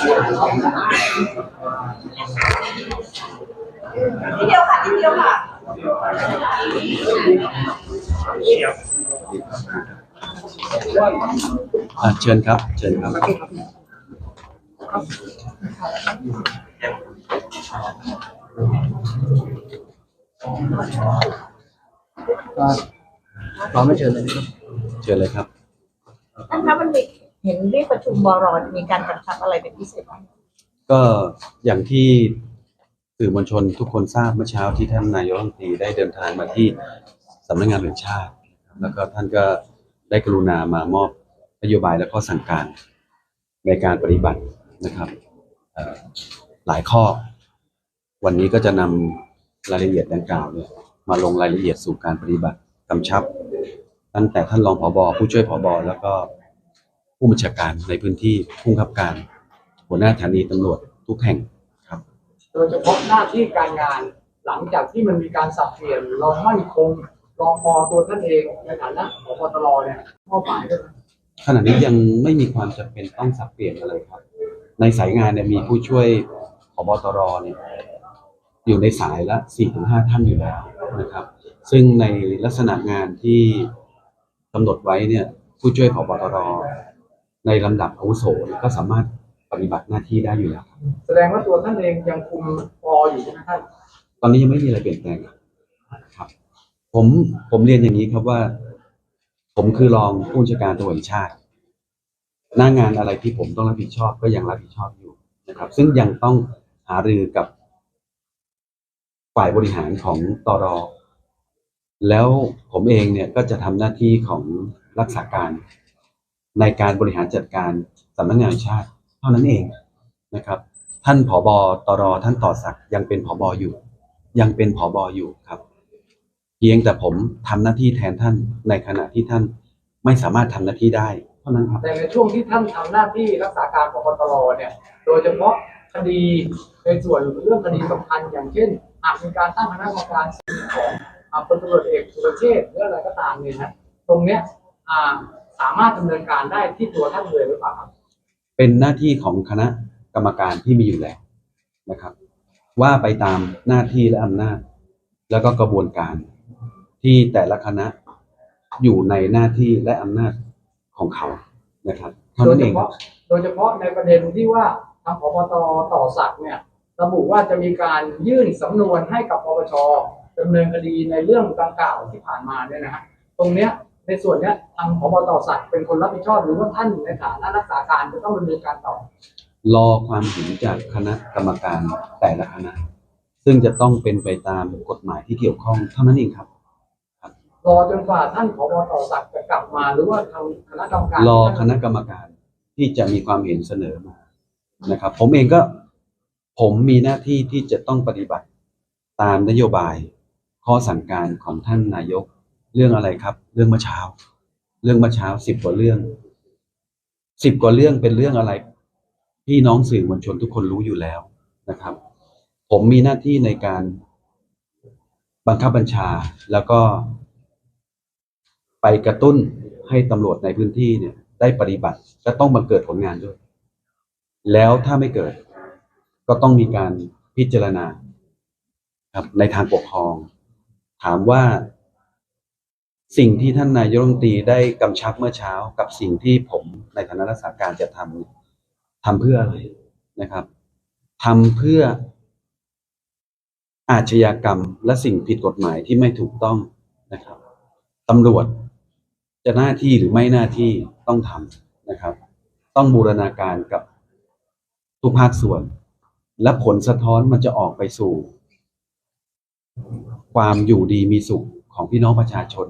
ทีเดียวค่ะทีเดียวค่ะอะเชิญครับ เชิญครับก็พร้อมไม่เชิญเลยนะครับ เชิญเลยครับ ท่านคะมันมี เห็นเรียกประชุมบรอมีการกำชับอะไรเป็นพิเศษไหมก็อย่างที่สื่อมวลชนทุกคนทราบเมื่อเช้าที่ท่านนายกรัฐมนตรีได้เดินทางมาที่สำนักงานแห่งชาติ แล้วก็ท่านก็ได้กรุณามามอบนโยบายและข้อสั่งการในการปฏิบัตินะครับหลายข้อ วันนี้ก็จะนำรายละเอียดดังกล่าวเนี่ยมาลงรายละเอียดสู่การปฏิบัติกำชับ ตั้งแต่ท่านรองผบผู้ช่วยผบแล้วก็ ผู้บัญชาการในพื้นที่ผู้บังคับการ หัวหน้าสถานีตำรวจทุกแห่งครับ โดยเฉพาะหน้าที่การงาน หลังจากที่มันมีการสับเปลี่ยนรองมั่นคงรองปอตัวท่านเองในฐานะผบตรเนี่ยมอบหมายด้วยนะขณะนี้ยังไม่มีความจำเป็นต้องสับเปลี่ยนอะไรครับ ในสายงานเนี่ยมีผู้ช่วยผบตรเนี่ยอยู่ในสายละ4-5ท่านอยู่แล้วนะครับ ซึ่งในลักษณะงานที่กำหนดไว้เนี่ยผู้ช่วยผบตร ในลำดับอาวุโสก็สามารถปฏิบัติหน้าที่ได้อยู่แล้วครับแสดงว่าตัวท่านเองยังคุมปออยู่ใช่ไหมท่านตอนนี้ยังไม่มีอะไรเปลี่ยนแปลงครับ ผมผมเรียนอย่างนี้ครับว่า ผมคือรองผู้บัญชาการตำรวจแห่งชาติ หน้างานอะไรที่ผมต้องรับผิดชอบก็ยังรับผิดชอบอยู่นะครับ ซึ่งยังต้องหารือกับฝ่ายบริหารของตรแล้วผมเองเนี่ยก็จะทำหน้าที่ของรักษาการ ในการบริหารจัดการสำนักงานชาติ เท่านั้นเองนะครับ ท่านผบตรท่านต่อศักดิ์ยังเป็นผบอยู่ ยังเป็นผบอยู่ครับ เพียงแต่ผมทำหน้าที่แทนท่านในขณะที่ท่านไม่สามารถทำหน้าที่ได้เท่านั้นครับแต่ในช่วงที่ท่านทำหน้าที่รักษาการผบตรเนี่ย โดยเฉพาะคดีในส่วนเรื่องคดีสำคัญอย่างเช่นหากมีการตั้งคณะกรรมการสอบของพลตำรวจเอกสุรเชษฐ์หรืออะไรก็ตามเนี่ยนะตรงเนี้ยอ่า สามารถดำเนินการได้ที่ตัวท่านเลยหรือเปล่าครับ เป็นหน้าที่ของคณะกรรมการที่มีอยู่แล้วนะครับ ว่าไปตามหน้าที่และอำนาจ แล้วก็กระบวนการที่แต่ละคณะอยู่ในหน้าที่และอำนาจของเขานะครับเท่าโดนั้ยนเฉเองครัพาะบโดยเฉพาะในประเด็นที่ว่าทางพบตรต่อศักดิ์เนี่ยระบุว่าจะมีการยื่นสำนวนให้กับปปชดำเนินคดีในเรื่องดังกล่าวที่ผ่านมาเนี่ยนะฮะตรงเนี้ย ในส่วนเนี้ยทางพบต่อศักดิ์เป็นคนรับผิดชอบหรือว่าท่านในฐานะรักษาการจะต้องดำเนินการต่อ รอความเห็นจากคณะกรรมการแต่ละคณะ ซึ่งจะต้องเป็นไปตามกฎหมายที่เกี่ยวข้องเท่านั้นเองครับ รอจนกว่าท่านพบต่อศักดิ์จะกลับมาหรือว่าทางคณะกรรมการรอคณะกรรมการที่จะมีความเห็นเสนอมานะครับ ผมเองก็ผมมีหน้าที่ที่จะต้องปฏิบัติตามนโยบายข้อสั่งการของท่านนายก เรื่องอะไรครับ เรื่องเมื่อเช้า เรื่องเมื่อเช้าสิบกว่าเรื่องสิบกว่าเรื่องเป็นเรื่องอะไร พี่น้องสื่อมวลชนทุกคนรู้อยู่แล้วนะครับ ผมมีหน้าที่ในการบังคับบัญชาแล้วก็ ไปกระตุ้นให้ตำรวจในพื้นที่เนี่ย ได้ปฏิบัติและต้องบังเกิดผลงานด้วย แล้วถ้าไม่เกิด ก็ต้องมีการพิจารณา ครับในทางปกครอง ถามว่า สิ่งที่ท่านนายกรัฐมนตรีได้กำชับเมื่อเช้ากับสิ่งที่ผมในฐานะรักษาการจะทำทำเพื่ออะไรนะครับทำเพื่ออาชญากรรมและสิ่งผิดกฎหมายที่ไม่ถูกต้องนะครับตำรวจจะหน้าที่หรือไม่หน้าที่ต้องทำนะครับ ต้องบูรณาการกับทุกภาคส่วน และผลสะท้อนมันจะออกไปสู่ ความอยู่ดีมีสุขของพี่น้องประชาชน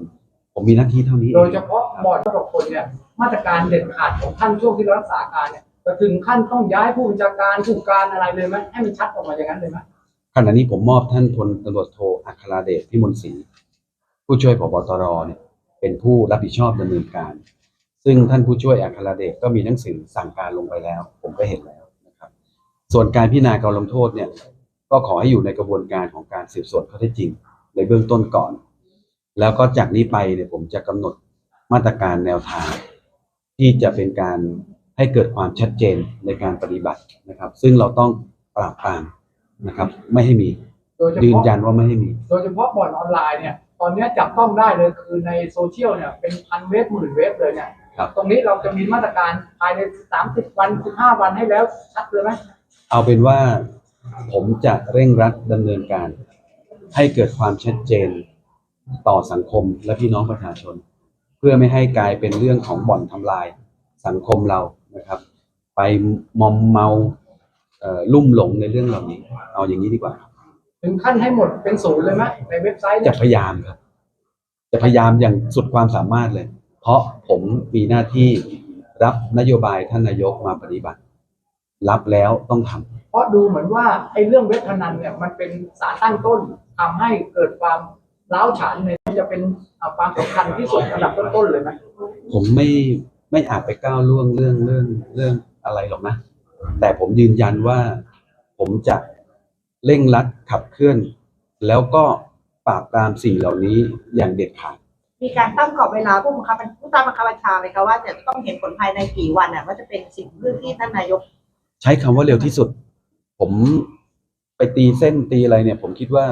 ผมมีหน้าที่เท่านี้องโดยเฉพาะบอร์ดระดับคนเนี่ยมาตรการเด็ดขาดของท่านช่วงที่รักษาการเนี่ยจะถึงขั้นต้องย้ายผู้บัญชาการผู้การอะไรเลยไหมให้มันชัดออกมาอย่างนั้นเลยไหมขณะนี้ผมมอบท่านพลตำรวจโทอัคราเดชพิมลศรีผู้ช่วยผบตรเนี่ยเป็นผู้รับผิดชอบดำเนินการ ซึ่งท่านผู้ช่วยอัคราเดชก็มีหนังสือสั่งการลงไปแล้ว ผมก็เห็นแล้วนะครับ ส่วนการพิจารณาการลงโทษเนี่ยก็ขอให้อยู่ในกระบวนการของการสืบสวนข้อเท็จจริง ในเบื้องต้นก่อน แล้วก็จากนี้ไปเนี่ยผมจะกำหนดมาตรการแนวทาง ที่จะเป็นการให้ให้เกิดความชัดเจนในการปฏิบัตินะครับ ซึ่งเราต้องปราบปรามนะครับ ไม่ให้มีโดยเฉยืนพาะยันว่าไม่ให้มี โดยเฉพาะบ่อนออนไลน์เนี่ยตอนนี้จับต้องได้เลยคือในโซเชียลเนี่ยเป็นพันเว็บหมื่นเว็บเลยเนี่ยครับตรงนี้เราจะมีมาตรการภายในสามสิบวันสิบห้าวันให้แล้วชัดเลยไหมเอาเป็นว่าผมจะเร่งรัดดำเนินการ ให้เกิดความชัดเจน ต่อสังคมและพี่น้องประชาชน เพื่อไม่ให้กลายเป็นเรื่องของบ่อนทำลายสังคมเรานะครับ ไปมอมเมาเอ่อลุ่มหลงในเรื่องเหล่านี้ เอาอย่างนี้ดีกว่าถึงขั้นให้หมดเป็นศูนย์เลยไหมในเว็บไซต์จะเนี่ยพยายามครับ จะพยายามอย่างสุดความสามารถเลย เพราะผมมีหน้าที่รับนโยบายท่านนายกมาปฏิบัติ รับแล้วต้องทำเพราะดูเหมือนว่าไอ้เรื่องเว็บพนันเนี่ยมันเป็นสารตั้งต้นทำให้เกิดความ ร้าวฉานในจะเป็นอ่าความสำคัญที่สุดอันดับต้นๆเลยไหมผมไม่ไม่อาจไปก้าวล่วงเรื่องเรื่องเรื่องอะไรหรอกนะ แต่ผมยืนยันว่าผมจะเร่งรัดขับเคลื่อน แล้วก็ปราบปรามสิ่งเหล่านี้อย่างเด็ดขาดมีการตั้งกรอบเวลาผู้บังคับผู้ตามบังคับบัญชาเลยค่ะว่าจะต้องเห็นผลภายในกี่วันอะว่าจะเป็นสิ่งเรื่องที่ท่านนายก ใช้คำว่าเร็วที่สุด ผมไปตีเส้นตีอะไรเนี่ย ผมคิดว่า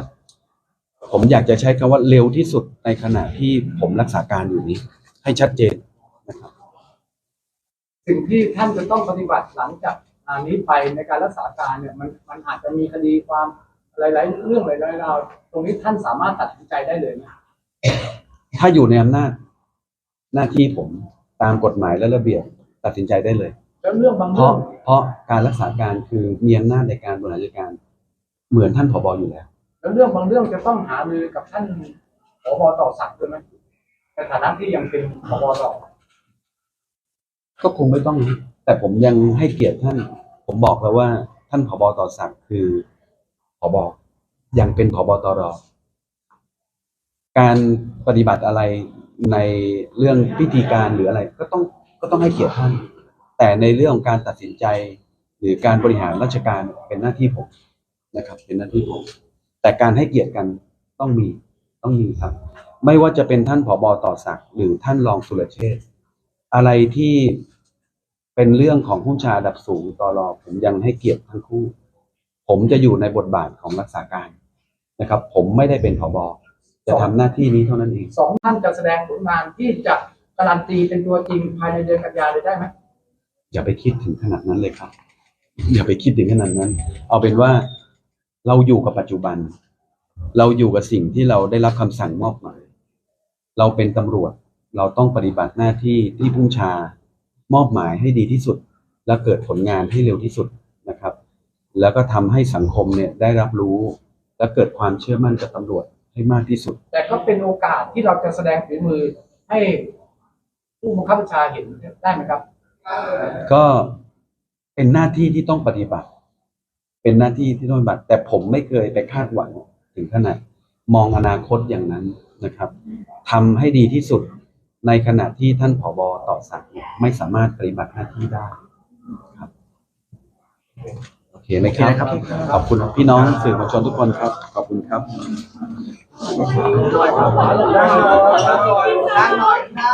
ผมอยากจะใช้คำว่าเร็วที่สุดในขณะที่ผมรักษาการอยู่นี้ ให้ชัดเจนนะครับสิ่งที่ท่านจะต้องปฏิบัติหลังจากอันนี้ไปในการรักษาการเนี่ยมันมันอาจจะมีคดีความหลายๆเรื่องหลายๆราวตรงนี้ท่านสามารถตัดสินใจได้เลยนะถ้าอยู่ในอำนาจหน้าที่ผมตามกฎหมายและระเบียบตัดสินใจได้เลยแล้วเรื่องบางเพเรื่อราะงเพราะการรักษาการคือมีอำนาจในการบริหารจัดการเหมือนท่านผบอยู่แล้ว แล้วเรื่องบางเรื่องจะต้องหารือกับท่านผบต่อศักดิ์ด้วยไหมในฐานะที่ยังเป็นผบต่อก็คงไม่ต้องนะแต่ผมยังให้เกียรติท่าน ผมบอกแล้วว่า ท่านผบต่อศักดิ์คือผบยังเป็นผบตรการปฏิบัติอะไรในเรื่องพิธีการหรืออะไร ก็ต้องก็ต้องให้เกียรติท่าน แต่ในเรื่องของการตัดสินใจ หรือการบริหารราชการเป็นหน้าที่ผมนะครับ เป็นหน้าที่ผม แต่การให้เกียรติกันต้องมีต้องมีครับ ไม่ว่าจะเป็นท่านผบต่อศักดิ์หรือท่านรองสุรเชษฐ์อะไรที่เป็นเรื่องของผู้ชาระดับสูงตอรอผมยังให้เกียรติทั้งคู่ ผมจะอยู่ในบทบาทของรักษาการนะครับ ผมไม่ได้เป็นผบจะทำหน้าที่นี้เท่านั้นเองสองท่านจะแสดงผลงานที่จะการันตีเป็นตัวจริงภายในเดือนกันยาเลยได้ไหมอย่าไปคิดถึงขนาดนั้นเลยครับ อย่าไปคิดถึงขนาดนั้น เอาเป็นว่า เราอยู่กับปัจจุบัน เราอยู่กับสิ่งที่เราได้รับคำสั่งมอบหมาย เราเป็นตำรวจ เราต้องปฏิบัติหน้าที่ที่ผู้ชามอบหมายให้ดีที่สุด และเกิดผลงานให้เร็วที่สุดนะครับ แล้วก็ทำให้สังคมเนี่ยได้รับรู้และเกิดความเชื่อมั่นกับตำรวจให้มากที่สุด แต่ก็เป็นโอกาสที่เราจะแสดงฝีมือให้ผู้บังคับบัญชาเห็นได้ไหมครับ ก็เป็นหน้าที่ที่ต้องปฏิบัติ เป็นหน้าที่ที่ต้องปฏิบัติแต่ผมไม่เคยไปคาดหวังถึงขนาดมองอนาคตอย่างนั้นนะครับทำให้ดีที่สุดในขณะที่ท่านผบต่อสักดิ์เนี่ยไม่สามารถปฏิบัติหน้าที่ได้ครับโอเคไหมครับ ขอบคุณพี่น้องสื่อมวลชนทุกคนครับ ขอบคุณครับด้านน้อยค่ะ